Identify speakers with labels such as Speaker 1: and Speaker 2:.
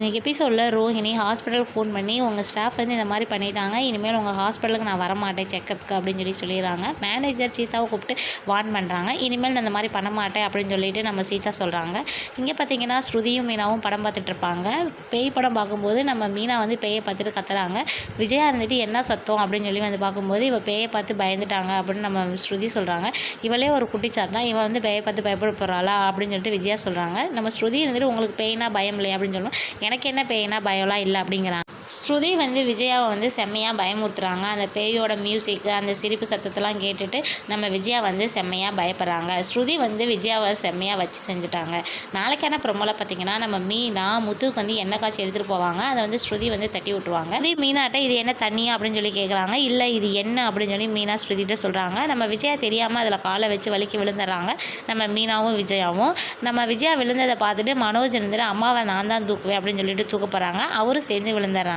Speaker 1: இன்றைக்கி எபிசோடில் ரோஹிணி ஹாஸ்பிட்டலுக்கு ஃபோன் பண்ணி உங்கள் ஸ்டாஃப் வந்து இந்த மாதிரி பண்ணிட்டாங்க இனிமேல் உங்கள் ஹாஸ்பிட்டலுக்கு நான் வரமாட்டேன் செக்கப்புக்கு அப்படின்னு சொல்லி சொல்லிடுறாங்க. மேனேஜர் சீதாவை கூப்பிட்டு வார்ன் பண்ணுறாங்க இனிமேல் நான் இந்த மாதிரி பண்ண மாட்டேன் அப்படின்னு சொல்லிட்டு நம்ம சீதா சொல்கிறாங்க இங்கே பார்த்தீங்கன்னா ஸ்ருதியும் மீனாவும் படம் பார்த்துட்டு இருப்பாங்க. பேய் படம் பார்க்கும்போது நம்ம மீனா வந்து பேயை பார்த்துட்டு கத்துறாங்க. விஜயா இருந்துட்டு என்ன சத்தம்? அப்படின்னு சொல்லி வந்து பார்க்கும்போது இவள் பேயை பார்த்து பயந்துட்டாங்க அப்படின்னு நம்ம ஸ்ருதி சொல்கிறாங்க இவளே ஒரு குட்டிச்சாத் தான் இவன் வந்து பேயை பார்த்து பயப்பட போகிறாளா அப்படின்னு சொல்லிட்டு விஜயா சொல்கிறாங்க நம்ம ஸ்ருதி இருந்துட்டு உங்களுக்கு பேய்னா பயம் இல்லையா? அப்படின்னு சொல்லணும் எனக்கு என்ன பேய்னா பயம்லாம் இல்லை அப்படிங்கிறாங்க. ஸ்ருதி வந்து விஜயாவை வந்து செம்மையாக பயமுறுத்துறாங்க. அந்த பேயோட மியூசிக் அந்த சிரிப்பு சத்தத்தெல்லாம் கேட்டுட்டு நம்ம விஜயா வந்து செம்மையாக பயப்படுறாங்க. ஸ்ருதி வந்து விஜயாவை செம்மையாக வச்சு செஞ்சுட்டாங்க. நாளைக்கான ப்ரொமோவில் பார்த்தீங்கன்னா நம்ம மீனா முத்துக்கு வந்து எண்ணெய் காய்ச்சி எடுத்துகிட்டு போவாங்க. அதை வந்து ஸ்ருதி வந்து தட்டி விட்ருவாங்க ஸ்ருதி மீனாட்ட இது என்ன தண்ணியா அப்படின்னு சொல்லி கேட்குறாங்க இல்லை இது என்ன அப்படின்னு சொல்லி மீனா ஸ்ருதிகிட்ட சொல்கிறாங்க நம்ம விஜயா தெரியாமல் அதில் காலை வச்சு வலிக்கு விழுந்துடுறாங்க. நம்ம மீனாவும் விஜயாவும். நம்ம விஜயா விழுந்ததை பார்த்துட்டு மனோஜ் இருந்துட்டு அம்மாவை நான் தான் தூக்குவேன் அப்படின்னு சொல்லிட்டு தூக்க போகிறாங்க அவரும் சேர்ந்து விழுந்துடுறாங்க.